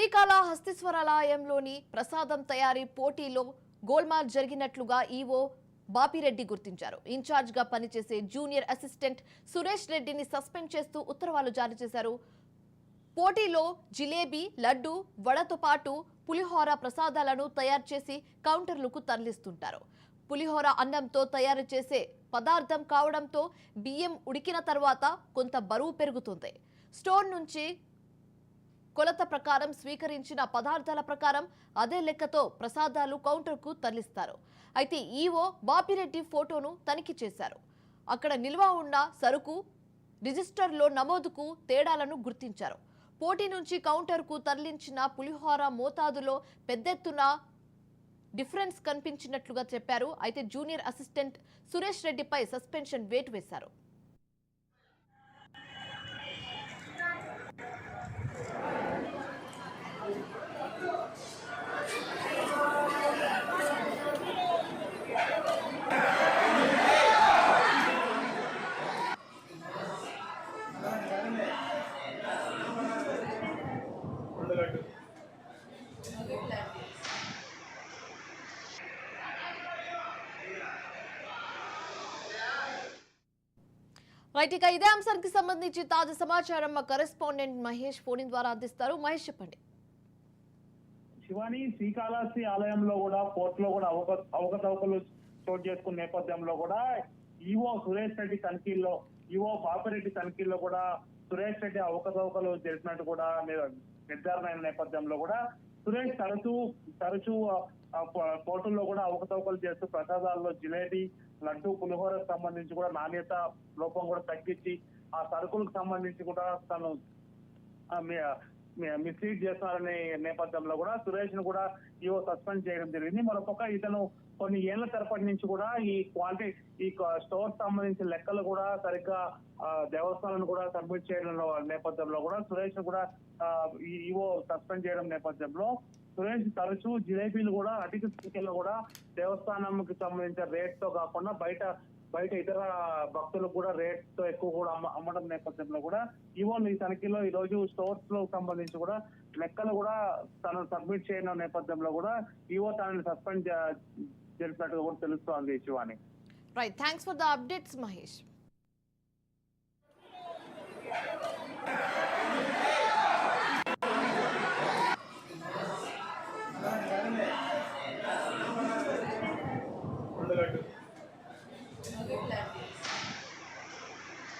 శ్రీకాళహస్తీశ్వరాలయంలోని ప్రసాదం తయారీ పోటీలో గోల్మాల్ జరిగినట్లుగా ఈవో బాపిరెడ్డి గుర్తించారు. ఇన్ఛార్జ్గా పనిచేసే జూనియర్ అసిస్టెంట్ సురేష్ రెడ్డిని సస్పెండ్ చేస్తూ ఉత్తర్వులు జారీ చేశారు. పోటీలో జిలేబీ లడ్డు వడతో పాటు పులిహోర ప్రసాదాలను తయారు చేసి కౌంటర్లకు తరలిస్తుంటారు. పులిహోర అన్నంతో తయారు చేసే పదార్థం కావడంతో బియ్యం ఉడికిన తర్వాత కొంత బరువు పెరుగుతుంది. స్టోర్ నుంచి కొలత ప్రకారం స్వీకరించిన పదార్థాల ప్రకారం అదే లెక్కతో ప్రసాదాలు కౌంటర్కు తరలిస్తారు. అయితే ఈవో బాపిరెడ్డి ఫోటోను తనిఖీ చేశారు. అక్కడ నిల్వ ఉన్న సరుకు రిజిస్టర్లో నమోదుకు తేడాలను గుర్తించారు. పోటీ నుంచి కౌంటర్కు తరలించిన పులిహోర మోతాదులో పెద్దెత్తున డిఫరెన్స్ కనిపించినట్లుగా చెప్పారు. అయితే జూనియర్ అసిస్టెంట్ సురేష్ రెడ్డిపై సస్పెన్షన్ వేటు వేశారు. రైట్ ఇదే అంశానికి సంబంధించి తాజా సమాచారం మా కరెస్పాండెంట్ మహేష్ ఫోన్ ద్వారా అందిస్తారు. మహేష్ చెప్పండి. శివాని శ్రీకాళహస్తి ఆలయంలో కూడా కోర్టులో కూడా అవగత అవకతవకలు చోటు చేసుకున్న నేపథ్యంలో కూడా ఈవో సురేష్ రెడ్డి తనిఖీల్లో ఈవో పాపిరెడ్డి తనిఖీల్లో కూడా సురేష్ రెడ్డి అవకతవకలు జరిపినట్టు కూడా నిర్ధారణ అయిన నేపథ్యంలో కూడా సురేష్ తరచూ తరచూ ఆ, కోర్టుల్లో కూడా అవకతవకలు చేస్తూ ప్రసాదాల్లో జిలేబీ లడ్డు పులిహోరకు సంబంధించి కూడా నాణ్యత లోపం కూడా తగ్గించి ఆ సరుకులకు సంబంధించి కూడా తను మీ- మిస్లీడ్ చేస్తున్నారనే నేపథ్యంలో కూడా సురేష్ను కూడా ఈవో సస్పెండ్ చేయడం జరిగింది. మరొక ఇతను కొన్ని ఏళ్ళ తరపటి నుంచి కూడా ఈ క్వాలిటీ ఈ స్టోర్ సంబంధించిన లెక్కలు కూడా సరిగ్గా దేవస్థానాలను కూడా సబ్మిట్ చేయడం నేపథ్యంలో కూడా సురేష్ను కూడా ఈవో సస్పెండ్ చేయడం నేపథ్యంలో సురేష్ తరచూ జిలేబీలు కూడా అధిక సంఖ్యలో కూడా దేవస్థానంకి సంబంధించిన రేట్తో కాకుండా బయట బయట ఇతర భక్తులకు కూడా రేట్తో ఎక్కువ కూడా అమ్మ- అమ్మడం నేపథ్యంలో కూడా ఈవోన్ ఈ తనిఖీలో ఈ రోజు స్టోర్స్లో సంబంధించి కూడా లెక్కలు కూడా తను సబ్మిట్ చేయడం నేపథ్యంలో కూడా ఈవో తనని సస్పెండ్ చేసినట్టుగా కూడా తెలుస్తోంది Shivani. Right thanks for the updates Mahesh